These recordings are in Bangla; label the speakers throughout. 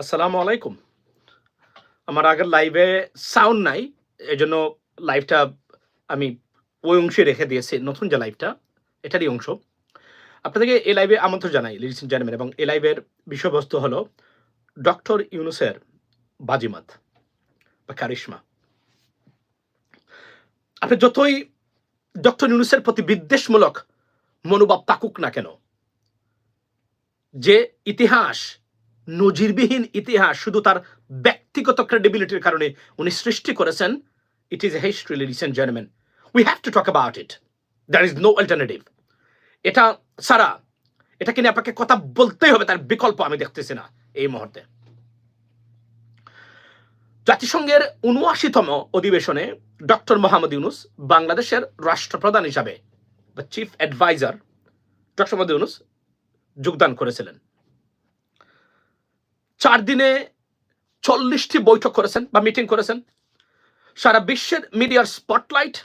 Speaker 1: আসসালামু আলাইকুম। আমার আগের লাইভে সাউন্ড নাই এই জন্য লাইভটা আমি ওই অংশে রেখে দিয়েছি, নতুন যে লাইভটা এটারই অংশ। আপনাদেরকে এই লাইভে আমন্ত্রণ জানাই লিডিস জানবেন এবং এই লাইভের বিষয়বস্তু হলো ডক্টর ইউনুসের বাজিমাত বা কারিশমা আপনি যতই ডক্টর ইউনুসের প্রতি বিদ্বেষমূলক মনোভাব থাকুক না কেন, যে ইতিহাস নজিরবিহীন ইতিহাস শুধু তার ব্যক্তিগত ক্রেডিবিলিটির কারণে উনি সৃষ্টি করেছেন it is a history ladies and gentleman we have to talk about it there is no alternative এটা সারা, এটাকে নিয়ে আপনাকে কথা বলতেই হবে, তার বিকল্প আমি দেখতেছি না এই মুহূর্তে। জাতিসংঘের উনআশিতম অধিবেশনে ডক্টর মোহাম্মদ ইউনুস বাংলাদেশের রাষ্ট্রপ্রধান হিসাবে বা chief adviser doctor Mohammad Yunus যোগদান করেছিলেন। চার দিনে চল্লিশটি বৈঠক করেছেন বা মিটিং করেছেন। সারা বিশ্বের মিডিয়ার স্পটলাইট,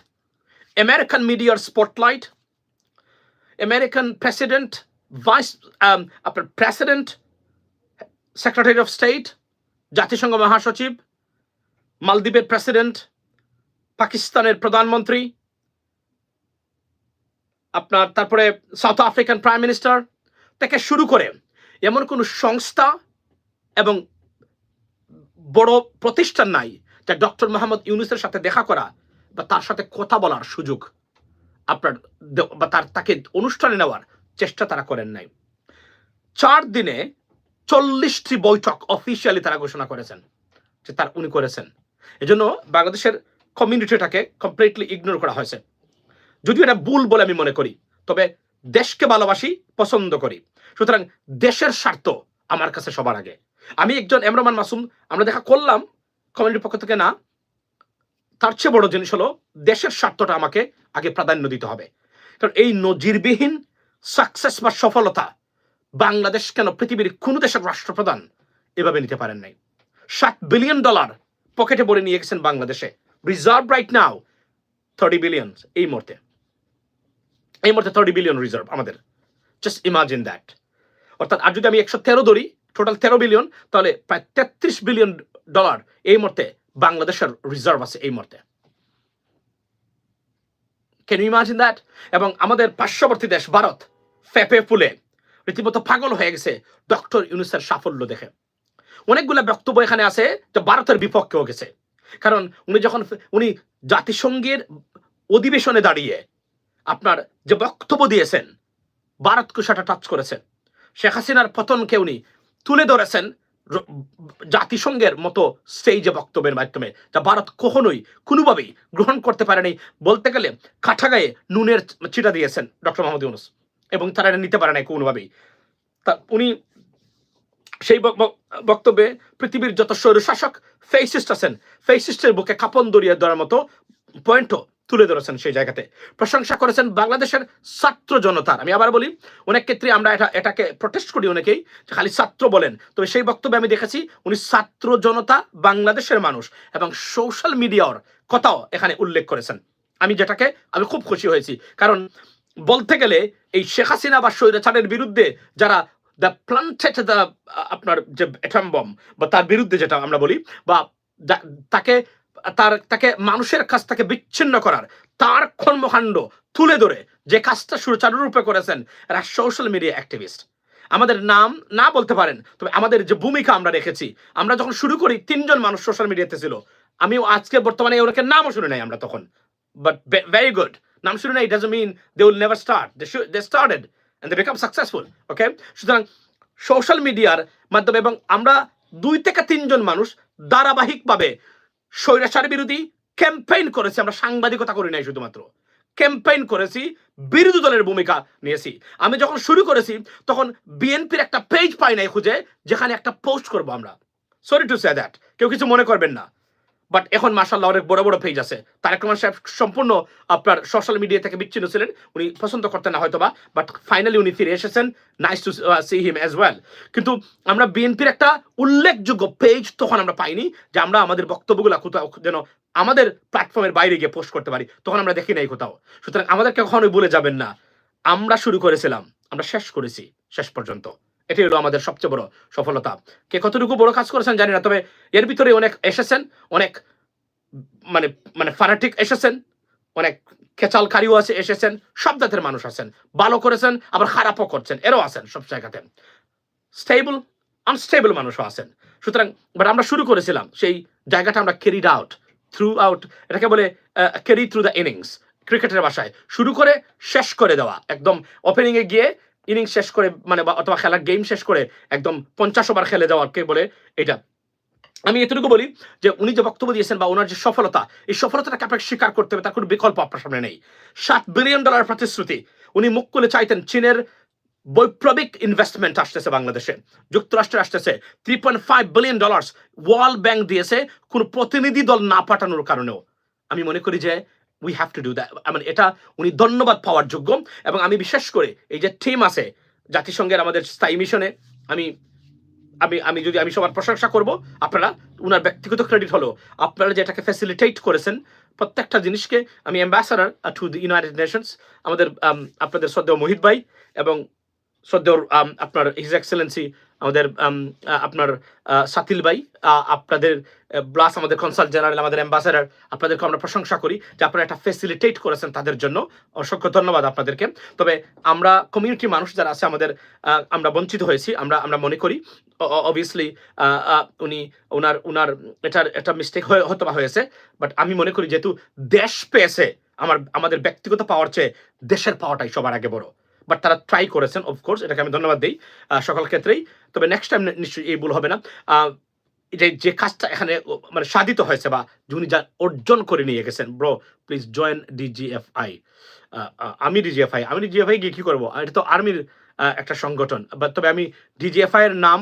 Speaker 1: আমেরিকান মিডিয়ার স্পটলাইট, আমেরিকান প্রেসিডেন্ট, ভাইস আপনার প্রেসিডেন্ট, সেক্রেটারি অফ স্টেট, জাতিসংঘ মহাসচিব, মালদ্বীপের প্রেসিডেন্ট, পাকিস্তানের প্রধানমন্ত্রী, আপনার তারপরে সাউথ আফ্রিকান প্রাইম মিনিস্টার থেকে শুরু করে এমন কোনো সংস্থা এবং বড় প্রতিষ্ঠান নাই যা ডক্টর মোহাম্মদ ইউনুসের সাথে দেখা করা বা তার সাথে কথা বলার সুযোগ আপনার বা তার, তাকে অনুষ্ঠানে নেওয়ার চেষ্টা তারা করেন নাই। চার দিনে চল্লিশটি বৈঠক অফিসিয়ালি তারা ঘোষণা করেছেন যে তার, উনি করেছেন। এজন্য বাংলাদেশের কমিউনিটিটাকে কমপ্লিটলি ইগনোর করা হয়েছে। যদিও এটা ভুল বলে আমি মনে করি, তবে দেশকে ভালোবাসি, পছন্দ করি। সুতরাং দেশের স্বার্থ আমার কাছে সবার আগে। আমি একজন এমরমান মাসুম, আমরা দেখা করলাম কমিউনিটির পক্ষ থেকে না, তার চেয়ে বড় জিনিস হলো দেশের স্বার্থটা আমাকে আগে প্রাধান্য দিতে হবে। কারণ এই নজিরবিহীন সাকসেস বা সফলতা বাংলাদেশ কেন পৃথিবীর কোনো দেশের রাষ্ট্রপ্রধান এভাবে নিতে পারেন নাই? ষাট বিলিয়ন ডলার পকেটে ভরে নিয়ে গেছেন বাংলাদেশে। Reserve right now thirty billion এই মুহূর্তে। এই মুহূর্তে থার্টি বিলিয়ন রিজার্ভ আমাদের। জাস্ট ইমাজিন দ্যাট অর্থাৎ আর যদি আমি একশো তেরো ধরি টোটাল তেরো বিলিয়ন তাহলে প্রায় তেত্রিশ বিলিয়ন ডলার এই মুহূর্তে বাংলাদেশের রিজার্ভ আছে এই মুহূর্তে। ক্যান ইউ ইমাজিন দ্যাট এবং আমাদের পার্শ্ববর্তী দেশ ভারত, ফেপে ফুলে, রীতিমতো পাগল হয়ে গেছে ডক্টর ইউনুসের সাফল্য দেখে। অনেকগুলো বক্তব্য এখানে আছে যে ভারতের বিপক্ষেও গেছে। কারণ উনি যখন উনি জাতিসংঘের অধিবেশনে দাঁড়িয়ে আপনার যে বক্তব্য দিয়েছেন, ভারতকে সেটা টাচ করেছেন। শেখ হাসিনার পতনকে উনি তুলে ধরেছেন জাতিসংঘের মতো স্টেজে বক্তব্যের মাধ্যমে, যা ভারত কখনোই কোনোভাবেই গ্রহণ করতে পারেনি। বলতে গেলে কাঠাগায়ে নুনের চিটা দিয়েছেন ডক্টর মোহাম্মদ ইউনুস, এবং তারা নিতে পারে নাই কোনোভাবেই। তা উনি সেই বক- বক- বক্তব্যে পৃথিবীর যত স্বৈরশাসক ফেসিস্ট আছেন ফেসিস্টের বুকে কাপন দরিয়ে ধরার মতো পয়েন্টও তুলে ধরেছেন সেই জায়গাতে। প্রশংসা করেছেন বাংলাদেশের ছাত্র জনতার। আমি আবার বলি, অনেক ক্ষেত্রে আমরা এটা, এটাকে প্রটেস্ট করি অনেকেই খালি ছাত্র বলেন। তবে সেই বক্তব্যে আমি দেখেছি উনি ছাত্র জনতা, বাংলাদেশের মানুষ এবং সোশ্যাল মিডিয়ার কথাও এখানে উল্লেখ করেছেন। আমি যেটাকে, আমি খুব খুশি হয়েছি। কারণ বলতে গেলে এই শেখ হাসিনা বা স্বৈরাচারের বিরুদ্ধে যারা দ্য প্লান্টেড দ্য আপনার যে অ্যাটম বম বা তার বিরুদ্ধে যেটা আমরা বলি, বা তাকে তার, তাকে, মানুষের কাছ থেকে বিচ্ছিন্ন করার, তার কর্মকাণ্ড তুলে ধরে যে কাজটা সুচারুরূপে করেছেন এরা সোশ্যাল মিডিয়া অ্যাক্টিভিস্ট আমাদের নাম না বলতে পারেন, তবে আমাদের যে ভূমিকা আমরা রেখেছি, আমরা যখন শুরু করি, তিনজন মানুষ সোশ্যাল মিডিয়াতে ছিল। আমি আজকে বর্তমানে ওনাকে নামও শুনে নাই আমরা তখন। বাট ভেরি গুড নাম শুনে নাই does mean they will never start they started and they become successful okay সুতরাং সোশ্যাল মিডিয়ার মাধ্যমে এবং আমরা দুই থেকে তিনজন মানুষ ধারাবাহিকভাবে স্বৈরাচার বিরোধী ক্যাম্পেইন করেছি, আমরা সাংবাদিকতা করি নাই শুধুমাত্র। ক্যাম্পেইন করেছি, বিরোধী দলের ভূমিকা নিয়েছি। আমি যখন শুরু করেছি, তখন বিএনপির একটা পেজ পাই নাই খুঁজে, যেখানে একটা পোস্ট করব আমরা। সরি টু সে দ্যাট কেউ কিছু মনে করবেন না। বাট এখন মাসাল্লাহ অনেক বড় বড় পেজ আছে। তারেক রহমান সাহেব সম্পূর্ণ আপনার সোশ্যাল মিডিয়া থেকে বিচ্ছিন্ন ছিলেন। উনি পছন্দ করতেন না হয়তো বাট ফাইনালি উনি ফিরে এসেছেন। Nice to see him as well কিন্তু আমরা বিএনপির একটা উল্লেখযোগ্য পেজ তখন আমরা পাইনি, যে আমরা আমাদের বক্তব্যগুলো কোথাও যেন আমাদের প্ল্যাটফর্মের বাইরে গিয়ে পোস্ট করতে পারি। তখন আমরা দেখি নাই কোথাও। সুতরাং আমাদেরকে কখনোই বলে যাবেন না। আমরা শুরু করেছিলাম। আমরা শেষ করেছি। শেষ পর্যন্ত। এটাই হলো আমাদের সবচেয়ে বড় সফলতা। কে কতটুকু বড় কাজ করেছেন জানি না, তবে এর ভিতরে অনেক এসেছেন, অনেক মানে মানে ফানাটিক এসেছেন, অনেক খেচালকারীও আছে, এসেছেন, সব জাতের মানুষ আছেন। ভালো করেছেন, আবার খারাপও করছেন, এরও আছেন সব জায়গাতে। স্টেবল আনস্টেবল মানুষও আছেন। সুতরাং বাট আমরা শুরু করেছিলাম, সেই জায়গাটা আমরা ক্যারিড আউট থ্রু আউট এটাকে বলে ক্যারি থ্রু দ্য ইনিংস ক্রিকেটের বাসায়। শুরু করে, শেষ করে দেওয়া। একদম ওপেনিংয়ে গিয়ে ইনিংস শেষ করে মানে অথবা খেলার গেম শেষ করে একদম পঞ্চাশ ওভার খেলে যাওয়াকে বলে এটা। আমি এতটুকু বলি যে, উনি যে বক্তব্য দিয়েছেন বা ওনার যে সফলতা, এই সফলতাটাকে আপনাকে স্বীকার করতে হবে, তার কোনো বিকল্প আপনার সামনে নেই। সাত বিলিয়ন ডলার প্রতিশ্রুতি। উনি মুখ করে চাইতেন চীনের বৈপ্লবিক ইনভেস্টমেন্ট আসতেছে বাংলাদেশে, যুক্তরাষ্ট্রে আসতেছে। Three point five billion dollars World Bank দিয়েছে কোনো প্রতিনিধি দল না পাঠানোর কারণেও। আমি মনে করি যে we have to do that মানে এটা উনি ধন্যবাদ পাওয়ার যোগ্য, এবং আমি বিশ্বাস করে এই যে টিম আছে, জাতিসংঘের আমাদের স্থায়ী মিশনে, আমি আমি আমি যদি আমি সবার প্রশংসা করব, আপনারা, উনার ব্যক্তিগত ক্রেডিট হলো, আপনারা যেটাকে ফ্যাসিলিটেট করেছেন, প্রত্যেকটা জিনিসকে আমি ambassador to the United Nations আমাদের আপনাদের শ্রদ্ধেয় মোহিত ভাই, এবং শ্রদ্ধেয় um, আপনার হিজ এক্সেলেন্সি আমাদের um, আপনার সাতিল ভাই আপনাদের ব্লাস আমাদের কনসাল জেনারেল আমাদের অ্যাম্বাসাডার আপনাদেরকে আমরা প্রশংসা করি যে আপনারা একটা ফেসিলিটেট করেছেন তাদের জন্য। অসংখ্য ধন্যবাদ আপনাদেরকে। তবে আমরা কমিউনিটি মানুষ যারা আছে আমাদের আমরা বঞ্চিত হয়েছি আমরা আমরা মনে করি। অবভিয়াসলি উনি ওনার ওনার এটার একটা মিস্টেক হয়তো বা হয়েছে। বাট আমি মনে করি যেহেতু দেশ পেয়েছে আমার আমাদের ব্যক্তিগত পাওয়ার চেয়ে দেশের পাওয়াটাই সবার আগে বড়। বাট তারা ট্রাই করেছেন অফকোর্স এটাকে আমি ধন্যবাদ দিই সকল ক্ষেত্রেই। তবে নেক্সট টাইম নিশ্চয়ই এই ভুল হবে না। যে যে কাজটা এখানে মানে সাধিত হয়েছে বা যিনি যা অর্জন করে নিয়ে গেছেন ব্রো প্লিজ জয়েন ডিজিএফআই আমি ডিজিএফআই আমি ডিজিএফআই গিয়ে কী করব? এটা তো আর্মির একটা সংগঠন। তবে আমি ডিজিএফআই এর নাম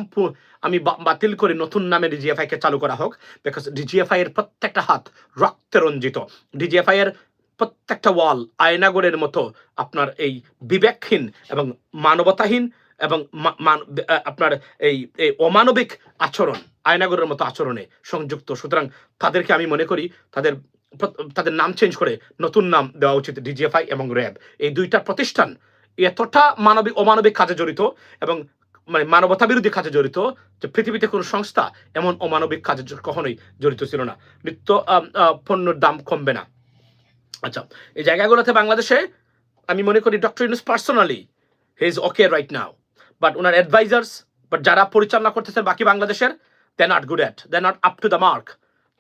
Speaker 1: আমি বাতিল করে নতুন নামে ডিজিএফআই কে চালু করা হোক বিকজ ডিজিএফআই এর প্রত্যেকটা হাত রক্তে রঞ্জিত। ডিজিএফআই এর প্রত্যেকটা ওয়াল আয়নাগরের মতো আপনার এই বিবেকহীন এবং মানবতাহীন এবং আপনার এই অমানবিক আচরণ আয়নাগরের মতো আচরণে সংযুক্ত। সুতরাং তাদেরকে আমি মনে করি তাদের তাদের নাম চেঞ্জ করে নতুন নাম দেওয়া উচিত ডিজিএফআই এবং র্যাব। এই দুইটা প্রতিষ্ঠান এতটা মানবিক অমানবিক কাজে জড়িত এবং মানে মানবতা বিরোধী কাজে জড়িত যে পৃথিবীতে কোনো সংস্থা এমন অমানবিক কাজে কখনোই জড়িত ছিল না। নিত্য পণ্যের দাম কমবে না। আচ্ছা এই জায়গাগুলোতে বাংলাদেশে আমি মনে করি doctor Yunus personally he is okay right now but owner advisers but যারা পরিচালনা করতেছেন বাকি বাংলাদেশের they not good at they not up to the mark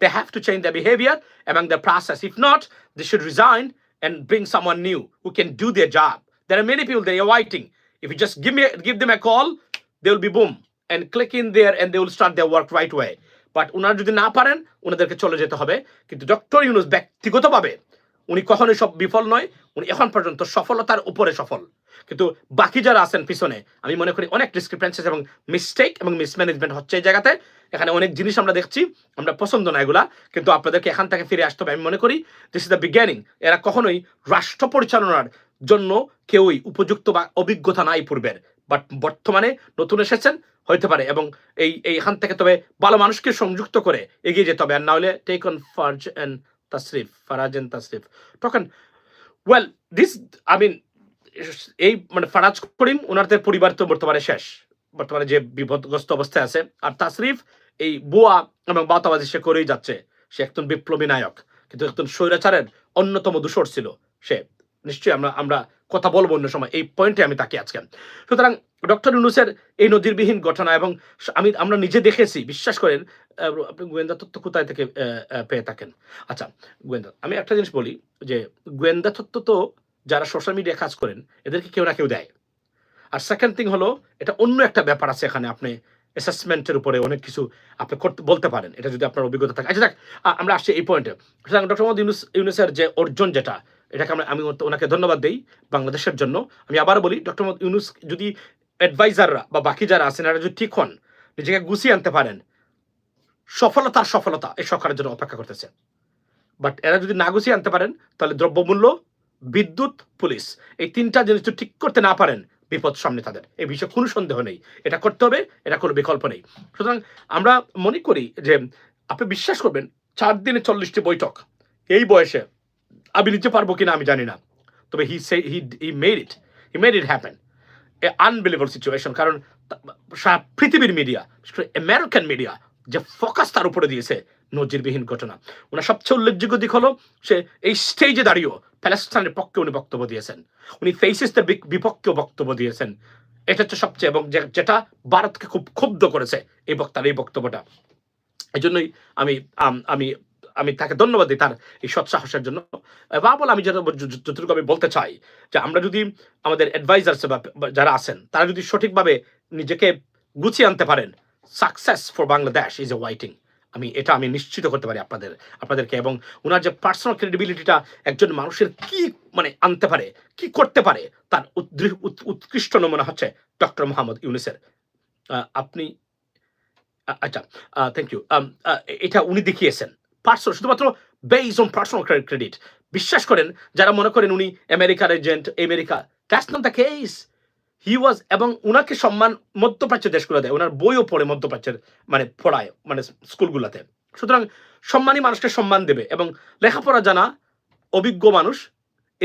Speaker 1: they have to change the behaviour এবং the process if not they should resign and bring someone new who can do their job. There are many people they are waiting. If you just give me give them a call, they will be boom and click in there and they will start their work right away. But ওনারা যদি না পারেন ওনাদেরকে চলে যেতে হবে কিন্তু ডক্টর ইউনুস ব্যক্তিগতভাবে উনি কখনোই সব বিফল নয়, উনি এখন পর্যন্ত সফলতার উপরে সফল। কিন্তু বাকি যারা আছেন পিছনে, আমি মনে করি অনেক ডিসক্রিপেন্সিস এবং মিস্টেক এবং মিসম্যানেজমেন্ট হচ্ছে এই জায়গাতে। এখানে অনেক জিনিস আমরা দেখছি, আমরা পছন্দ না এগুলা, কিন্তু আপনাদেরকে এখান থেকে ফিরে আসতে হবে। আমি মনে করি দিস ইজ দ্য বিজ্ঞানিং এরা কখনোই রাষ্ট্র পরিচালনার জন্য কেউই উপযুক্ত বা অভিজ্ঞতা নাই পূর্বের। বাট বর্তমানে নতুন এসেছেন, হইতে পারে এবং এই এইখান থেকে তবে ভালো মানুষকে সংযুক্ত করে এগিয়ে যেতে হবে। আর না হলে take on Faraz and Tasrif Faraz and Tasrif. তখন ওয়েল দিস আই মিন এই মানে ফারাজ করিম ওনাদের পরিবার তো বর্তমানে শেষ। বর্তমানে যে বিপদগ্রস্ত অবস্থায় আছে। আর তাসরিফ, এই বুয়া এবং বাতাবাজি সে করেই যাচ্ছে। সে একজন বিপ্লবী নায়ক। কিন্তু একজন স্বৈরাচারের অন্যতম দূষর ছিল সে। নিশ্চয়ই আমরা আমরা কথা বলব অন্য সময়। এই পয়েন্টে আমি তাকে আজকে। সুতরাং ডক্টর ইউনুসের এই নজিরবিহীন ঘটনা এবং আমি, আমরা নিজে দেখেছি, বিশ্বাস করেন আপনি গোয়েন্দা তথ্য কোথায় থেকে পেয়ে থাকেন? আচ্ছা গোয়েন্দা, আমি একটা জিনিস বলি যে গোয়েন্দা তথ্য তো যারা সোশ্যাল মিডিয়া কাজ করেন, এদেরকে কেউ না কেউ দেয়। আর সেকেন্ড থিং হলো, এটা অন্য একটা ব্যাপার আছে এখানে আপনি অ্যাসেসমেন্টের উপরে অনেক কিছু আপনি করতে বলতে পারেন। এটা যদি আপনার অভিজ্ঞতা থাকে। আচ্ছা দেখ আমরা আসছি এই পয়েন্টে সুতরাং ডক্টর মোহাম্মদ ইউনুস, ইউনুসের যে অর্জন যেটা, এটাকে আমরা, আমি ওনাকে ধন্যবাদ দিই বাংলাদেশের জন্য। আমি আবার বলি ডক্টর মোহাম্মদ ইউনুস যদি অ্যাডভাইজাররা বা বাকি যারা আছেন, এরা যদি ঠিক হন, নিজেকে গুছিয়ে আনতে পারেন সফলতার সফলতা এই সরকারের জন্য অপেক্ষা করতেছে। বাট এরা যদি না গুছিয়ে আনতে পারেন, তাহলে দ্রব্যমূল্য, বিদ্যুৎ, পুলিশ এই তিনটা জিনিস ঠিক করতে না পারেন, বিপদ সামনে তাদের। এই বিষয়ে কোনো সন্দেহ নেই। এটা করতে হবে, এটা কোনো বিকল্প নেই। সুতরাং আমরা মনে করি যে আপনি বিশ্বাস করবেন, চার দিনে চল্লিশটি বৈঠক। এই বয়সে আমি নিতে পারব কিনা আমি জানি না। তবে he say he he made it he made it happen a unbelievable situation কারণ সারা পৃথিবীর মিডিয়া আমেরিকান মিডিয়া যে ফোকাস তার উপরে দিয়েছে নজিরবিহীন ঘটনা। ওনার সবচেয়ে উল্লেখযোগ্য দিক হলো, সে এই স্টেজে দাঁড়িয়েও প্যালেস্টাইনের পক্ষে উনি বক্তব্য দিয়েছেন। উনি ফেসিসদের বিপক্ষেও বক্তব্য দিয়েছেন। এটা হচ্ছে সবচেয়ে এবং যেটা ভারতকে খুব ক্ষুব্ধ করেছে এই বক্তার এই বক্তব্যটা। এই জন্যই আমি আমি আমি তাকে ধন্যবাদ দিই তার এই সৎসাহসের জন্য। বা বলে, আমি যেটা যতটুকু আমি বলতে চাই, যে আমরা যদি আমাদের অ্যাডভাইজার্স যারা আছেন, তারা যদি সঠিকভাবে নিজেকে গুছিয়ে আনতে পারেন success for Bangladesh is a waiting আমি এটা আমি নিশ্চিত করতে পারি আপনাদের, আপনাদেরকে এবং ওনার যে পার্সোনাল ক্রেডিবিলিটিটা একজন মানুষের কি মানে আনতে পারে, কি করতে পারে, তার উৎকৃষ্ট নমুনা হচ্ছে ডক্টর মোহাম্মদ ইউনিসের। আপনি আচ্ছা থ্যাংক ইউ এটা উনি দেখিয়েছেন। পার্সোনাল শুধুমাত্র বেইজ অন পার্সোনাল ক্রেডিট বিশ্বাস করেন, যারা মনে করেন উনি আমেরিকার agent America that's not the case he was এবং উনাকে সম্মান মধ্যপ্রাচ্যের দেশগুলো দেয় ওনার বইও পড়ে মধ্যপ্রাচ্যের মানে পড়ায় মানে স্কুলগুলোতে। সুতরাং সম্মানী মানুষকে সম্মান দেবে, এবং লেখাপড়া জানা অভিজ্ঞ মানুষ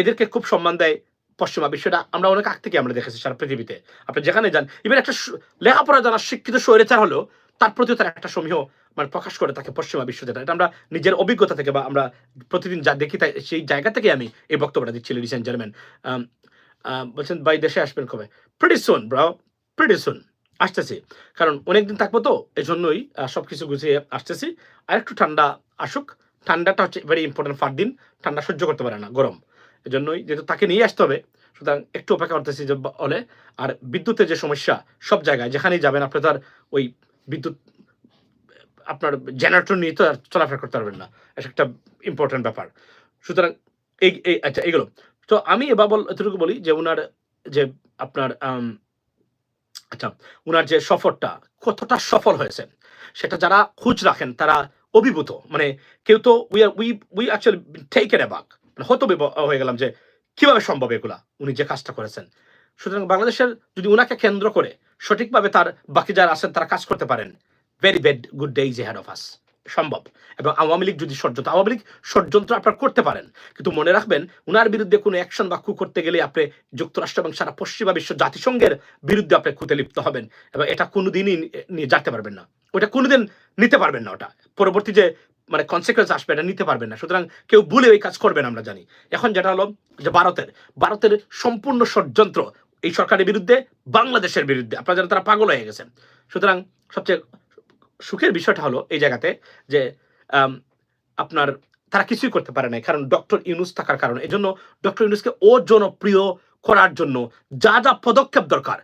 Speaker 1: এদেরকে খুব সম্মান দেয় পশ্চিমা বিশ্বটা। আমরা অনেক আগ থেকে আমরা দেখেছি সারা পৃথিবীতে। আপনি যেখানে যান ইভেন একটা লেখাপড়া জানা শিক্ষিত স্বৈরাচার হলেও তার প্রতিও তার একটা সমীহ মানে প্রকাশ করে তাকে পশ্চিমা বিশ্ব যেটা। এটা আমরা নিজের অভিজ্ঞতা থেকে বা আমরা প্রতিদিন যা দেখি তাই, সেই জায়গা থেকে আমি এই বক্তব্যটা দিচ্ছি লেডিস অ্যান্ড জেন্টলম্যান বলছেন বাই দেশে আসবেন কবে? প্রিটি সুন ব্রাও প্রিটি সুন আসতেছি। কারণ অনেকদিন থাকব তো এই জন্যই সব কিছু গুছিয়ে আসতেছি। আর একটু ঠান্ডা আসুক। ঠান্ডাটা হচ্ছে ভেরি ইম্পর্টেন্ট ফার দিন। ঠান্ডা সহ্য করতে পারে না, গরম। এই জন্যই যেহেতু তাকে নিয়ে আসতে হবে, সুতরাং একটু অপেক্ষা করতেছি যে হলে আর বিদ্যুতের যে সমস্যা, সব জায়গায়, যেখানেই যাবেন, আপনি তার ওই বিদ্যুৎ, আপনার জেনারেটর নিয়ে তো আর চলাফেরা করতে পারবেন না। এটা একটা ইম্পর্টেন্ট ব্যাপার। সুতরাং এই আচ্ছা এগুলো তো আমি এবার এতটুকু বলি যে ওনার যে আপনার আচ্ছা ওনার যে সফরটা কতটা সফল হয়েছে, সেটা যারা খুঁজ রাখেন, তারা অভিভূত। মানে কেউ তো we are we we actually taken aback মানে হত হয়ে গেলাম যে কীভাবে সম্ভব এগুলা, উনি যে কাজটা করেছেন। সুতরাং বাংলাদেশের যদি উনাকে কেন্দ্র করে সঠিকভাবে তার, বাকি যারা আছেন তারা কাজ করতে পারেন। Very bad good day is head of us সম্ভব। এবং আওয়ামী লীগ যদি ষড়যন্ত্র আওয়ামী লীগ ষড়যন্ত্র আপনার করতে পারেন, কিন্তু মনে রাখবেন উনার বিরুদ্ধে কোনো অ্যাকশন বা করতে গেলে আপনি যুক্তরাষ্ট্র এবং সারা পশ্চিমা বিশ্ব জাতিসংঘের বিরুদ্ধে আপনি খুঁতে লিপ্ত হবেন এবং এটা কোনোদিনই নিয়ে যেতে পারবেন না। ওটা কোনোদিন নিতে পারবেন না ওটা। পরবর্তী যে মানে কনসিকুয়েন্স আসবে এটা নিতে পারবেন না। সুতরাং কেউ ভুলে ওই কাজ করবেন আমরা জানি। এখন যেটা হলো যে ভারতের ভারতের সম্পূর্ণ ষড়যন্ত্র এই সরকারের বিরুদ্ধে, বাংলাদেশের বিরুদ্ধে। আপনারা যারা তারা পাগল হয়ে গেছেন। সুতরাং সবচেয়ে সুখের বিষয়টা হলো এই জায়গাতে যে আপনার তারা কিছুই করতে পারে না কারণ ডক্টর ইউনুস থাকার কারণে। এই জন্য ডক্টর ইউনুসকে ও জনপ্রিয় করার জন্য যা যা পদক্ষেপ দরকার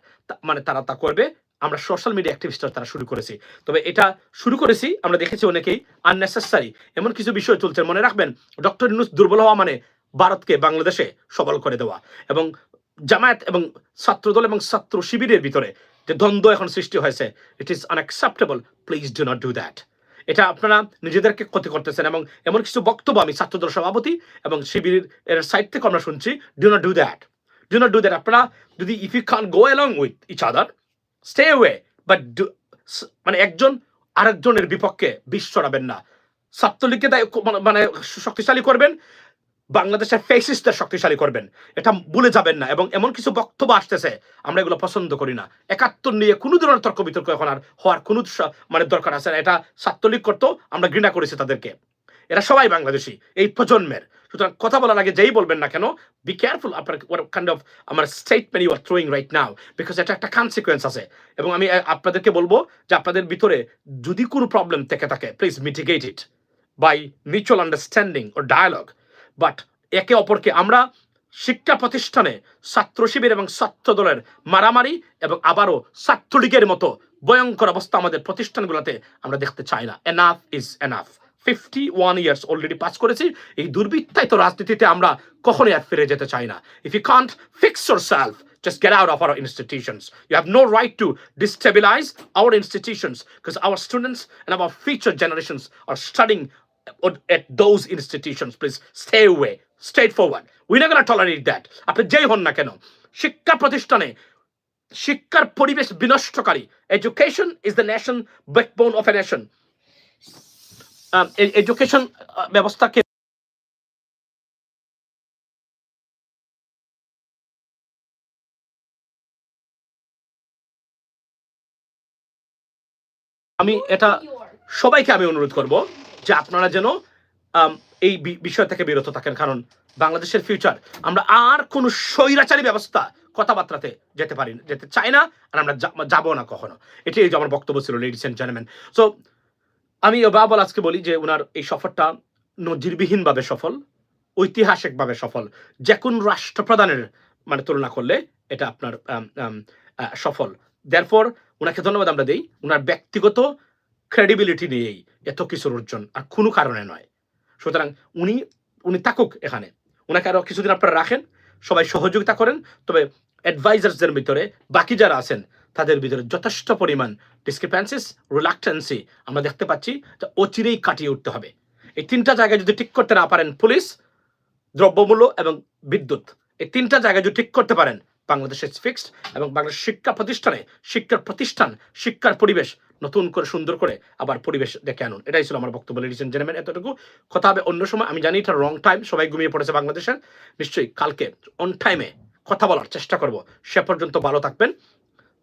Speaker 1: মানে তারা তা করবে। আমরা সোশ্যাল মিডিয়া অ্যাক্টিভিস্টরা তারা শুরু করেছি। তবে এটা শুরু করেছি, আমরা দেখেছি অনেকেই আননেসেসারি এমন কিছু বিষয় চলছে, মনে রাখবেন, ডক্টর ইউনুস দুর্বল হওয়া মানে ভারতকে বাংলাদেশে সবল করে দেওয়া। এবং জামায়াত এবং ছাত্রদল এবং ছাত্র শিবিরের ভিতরে যে দ্বন্দ্ব এখন সৃষ্টি হয়েছে it is unacceptable please do not do that এটা আপনারা নিজেদেরকে ক্ষতি করতেছেন এবং এমন কিছু বক্তব্য আমি ছাত্রদল সভাপতি এবং শিবিরের এর সাইড থেকে আমরা শুনছি do not do that do not do that আপনারা যদি if you can go along with each other stay way but মানে একজন আরেকজনের বিপক্ষে বিষ ছড়াবেন না। ছাত্রলীগকে মানে শক্তিশালী করবেন বাংলাদেশের ফেসিসদের শক্তিশালী করবেন। এটা ভুলে যাবেন না এবং এমন কিছু বক্তব্য আসতেছে, আমরা এগুলো পছন্দ করি না। একাত্তর নিয়ে কোনো ধরনের তর্ক বিতর্ক এখন আর হওয়ার কোনো মানে দরকার আছে না। এটা ছাত্রলীগ করতো, আমরা ঘৃণা করেছি তাদেরকে। এরা সবাই বাংলাদেশি, এই প্রজন্মের। সুতরাং কথা বলার আগে যেই বলবেন না কেন বি কেয়ারফুল আপনার কাইন্ড অফ আমার statement you are throwing right now because এটা একটা কনসিকুয়েন্স আছে। এবং আমি আপনাদেরকে বলব যে আপনাদের ভিতরে যদি কোনো প্রবলেম থেকে থাকে please mitigate it by mutual understanding O dialogue but একে অপরকে আমরা শিক্ষা প্রতিষ্ঠানে ছাত্র শিবির এবং ছাত্র দলের মারামারি এবং আবারও ছাত্রলীগের মতো ভয়ঙ্কর অবস্থা আমাদের প্রতিষ্ঠানগুলোতে আমরা দেখতে চাই না। Enough is enough fifty one years already pass করেছি। এই দুর্বৃত্তায়িত রাজনীতিতে আমরা কখনোই আর ফিরে যেতে চাই না। If you can't fix yourself just get out of our institutions. You have no right to destabilize our institutions because our students and our future generations are studying at those institutions. Please, stay away. Straightforward we না গোনা টলারেট দ্যাট আপনি যেই হন না কেন, শিক্ষা প্রতিষ্ঠানে শিক্ষার পরিবেশ বিনষ্টকারী education is the nation backbone of a nation education ব্যবস্থাকে আমি এটা সবাইকে আমি অনুরোধ করব যে আপনারা যেন এই বিষয় থেকে বিরত থাকেন। কারণ বাংলাদেশের ফিউচার আমরা আর কোনো স্বৈরাচারী ব্যবস্থা কথাবার্তাতে যেতে পারি, যেতে চাই না, আর আমরা যাব না কখনো। এটাই যে আমার বক্তব্য ছিল লেডিস অ্যান্ড জেন্টলম্যান সো আমি বাবল আজকে বলি যে ওনার এই সফরটা নজিরবিহীনভাবে সফল, ঐতিহাসিকভাবে সফল। যে কোন রাষ্ট্রপ্রধানের মানে তুলনা করলে এটা আপনার সফল। দেয়ারফর ওনাকে ধন্যবাদ আমরা দিই। ওনার ব্যক্তিগত ক্রেডিবিলিটি নিয়েই এত কিছুর অর্জন, আর কোনো কারণে নয়। সুতরাং উনি উনি থাকুক এখানে। ওনাকে আরও কিছুদিন আপনারা রাখেন, সবাই সহযোগিতা করেন, তবে অ্যাডভাইজার্সদের ভিতরে বাকি যারা আছেন, তাদের ভিতরে যথেষ্ট পরিমাণ ডিসক্রিপেন্সিস রিলাক্টেন্সি আমরা দেখতে পাচ্ছি যে অচিরেই কাটিয়ে উঠতে হবে। এই তিনটা জায়গায় যদি ঠিক করতে না পারেন পুলিশ, দ্রব্যমূল্য এবং বিদ্যুৎ, এই তিনটা জায়গায় যদি ঠিক করতে পারেন বাংলাদেশ ফিক্সড এবং বাংলাদেশ শিক্ষা প্রতিষ্ঠানে শিক্ষার প্রতিষ্ঠান শিক্ষার পরিবেশ নতুন করে সুন্দর করে আবার পরিবেশ দেখে আনুন। এটাই ছিল আমার বক্তব্য লেডিস এন্ড এতটুকু। কথা হবে অন্য সময়। আমি জানি এটা রং টাইম সবাই ঘুমিয়ে পড়েছে বাংলাদেশের। নিশ্চয়ই কালকে অন টাইমে কথা বলার চেষ্টা করব। সে পর্যন্ত ভালো থাকবেন।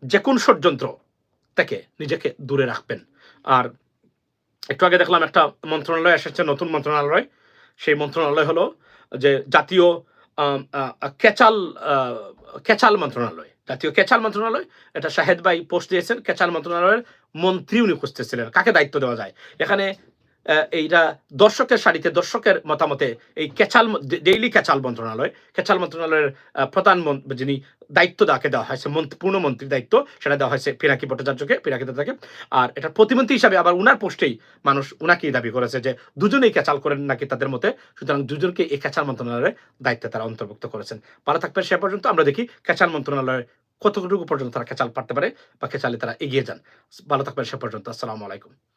Speaker 1: যে কোন ষড়যন্ত্র থেকে নিজেকে দূরে রাখবেন। আর একটু আগে দেখলাম একটা মন্ত্রণালয় এসেছে নতুন মন্ত্রণালয়। সেই মন্ত্রণালয় হলো যে জাতীয় আহ, কেচাল মন্ত্রণালয়, জাতীয় কেচাল মন্ত্রণালয়, এটা শাহেদ ভাই পোস্ট দিয়েছেন, কেচাল মন্ত্রণালয়ের মন্ত্রী উনি খুঁজতেছিলেন। কাকে দায়িত্ব দেওয়া যায়? এখানে এইটা দর্শকের সারিতে, দর্শকের মতামতে, এই কেচাল ডেইলি কেচাল মন্ত্রণালয় কেচাল মন্ত্রণালয়ের প্রধান যিনি দায়িত্ব তাকে দেওয়া হয়েছে, মন্ত্রী- পূর্ণমন্ত্রীর দায়িত্ব, সেটা দেওয়া হয়েছে পিনাকি ভট্টাচার্যকে, পিনাকি দাদাকে। আর এটা প্রতিমন্ত্রী হিসাবে আবার উনার পোস্টেই মানুষ উনাকেই দাবি করেছে যে, দুজনেই ক্যাচাল করেন নাকি তাদের মতে, সুতরাং দুজনকে এই ক্যাচাল মন্ত্রণালয়ের দায়িত্বে তারা অন্তর্ভুক্ত করেছেন। ভালো থাকবেন, সে পর্যন্ত আমরা দেখি ক্যাচাল মন্ত্রণালয় কতটুকু পর্যন্ত তারা ক্যাচাল পারতে পারে বা ক্যাচালে তারা এগিয়ে যান। ভালো থাকবেন, সে পর্যন্ত। আসসালামু আলাইকুম।